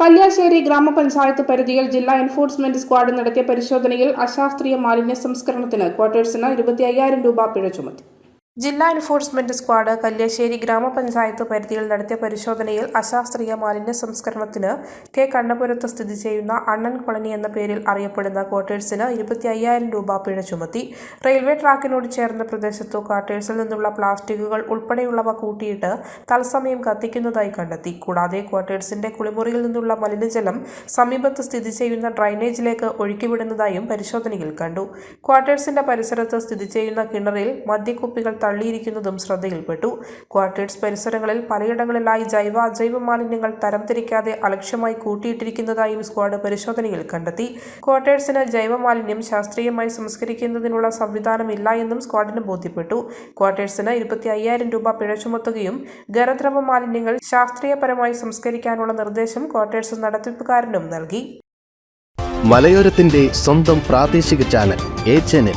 കല്യാശ്ശേരി ഗ്രാമപഞ്ചായത്ത് പരിധിയിൽ ജില്ലാ എൻഫോഴ്സ്മെന്റ് സ്ക്വാഡ് നടത്തിയ പരിശോധനയിൽ അശാസ്ത്രീയ മാലിന്യ സംസ്കരണത്തിന് ക്വാർട്ടേഴ്സിന് ഇരുപത്തി അയ്യായിരം രൂപ പിഴ ചുമത്തി. ജില്ലാ എൻഫോഴ്സ്മെന്റ് സ്ക്വാഡ് കല്യാശ്ശേരി ഗ്രാമപഞ്ചായത്ത് പരിധിയിൽ നടത്തിയ പരിശോധനയിൽ അശാസ്ത്രീയ മാലിന്യ സംസ്കരണത്തിന് കെ. കണ്ണപുരത്ത് സ്ഥിതി ചെയ്യുന്ന അണ്ണൻ കോളനി എന്ന പേരിൽ അറിയപ്പെടുന്ന ക്വാർട്ടേഴ്സിന് ഇരുപത്തി അയ്യായിരം രൂപ പിഴ ചുമത്തി. റെയിൽവേ ട്രാക്കിനോട് ചേർന്ന പ്രദേശത്തു ക്വാർട്ടേഴ്സിൽ നിന്നുള്ള പ്ലാസ്റ്റിക്കുകൾ ഉൾപ്പെടെയുള്ളവ കൂട്ടിയിട്ട് തത്സമയം കത്തിക്കുന്നതായി കണ്ടെത്തി. കൂടാതെ ക്വാർട്ടേഴ്സിന്റെ കുളിമുറിയിൽ നിന്നുള്ള മലിനജലം സമീപത്ത് സ്ഥിതി ചെയ്യുന്ന ഡ്രൈനേജിലേക്ക് ഒഴുക്കിവിടുന്നതായും പരിശോധനയിൽ കണ്ടു. ക്വാർട്ടേഴ്സിന്റെ പരിസരത്ത് സ്ഥിതി ചെയ്യുന്ന കിണറിൽ മദ്യക്കുപ്പികൾ തള്ളിയിരിക്കുന്നതും ശ്രദ്ധയിൽപ്പെട്ടു. ക്വാർട്ടേഴ്സ് പരിസരങ്ങളിൽ പലയിടങ്ങളിലായി ജൈവ അജൈവ മാലിന്യങ്ങൾ തരംതിരിക്കാതെ അലക്ഷ്യമായി കൂട്ടിയിട്ടിരിക്കുന്നതായും സ്ക്വാഡ് പരിശോധനയിൽ കണ്ടെത്തി. ക്വാർട്ടേഴ്സിന് ജൈവ മാലിന്യം ശാസ്ത്രീയമായി സംസ്കരിക്കുന്നതിനുള്ള സംവിധാനമില്ല എന്നും സ്ക്വാഡിന് ബോധ്യപ്പെട്ടു. ക്വാർട്ടേഴ്സിന് ഇരുപത്തി അയ്യായിരം രൂപ പിഴ ചുമത്തുകയും ഖരദ്രവ മാലിന്യങ്ങൾ ശാസ്ത്രീയപരമായി സംസ്കരിക്കാനുള്ള നിർദ്ദേശം ക്വാർട്ടേഴ്സ് നടത്തിപ്പുകാരനും നൽകി. മലയോരത്തിന്റെ സ്വന്തം പ്രാദേശിക channel A channel.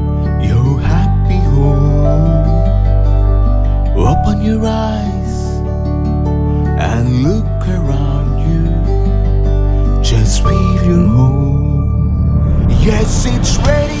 eyes and look around you. Just feel your home. Yes, it's ready.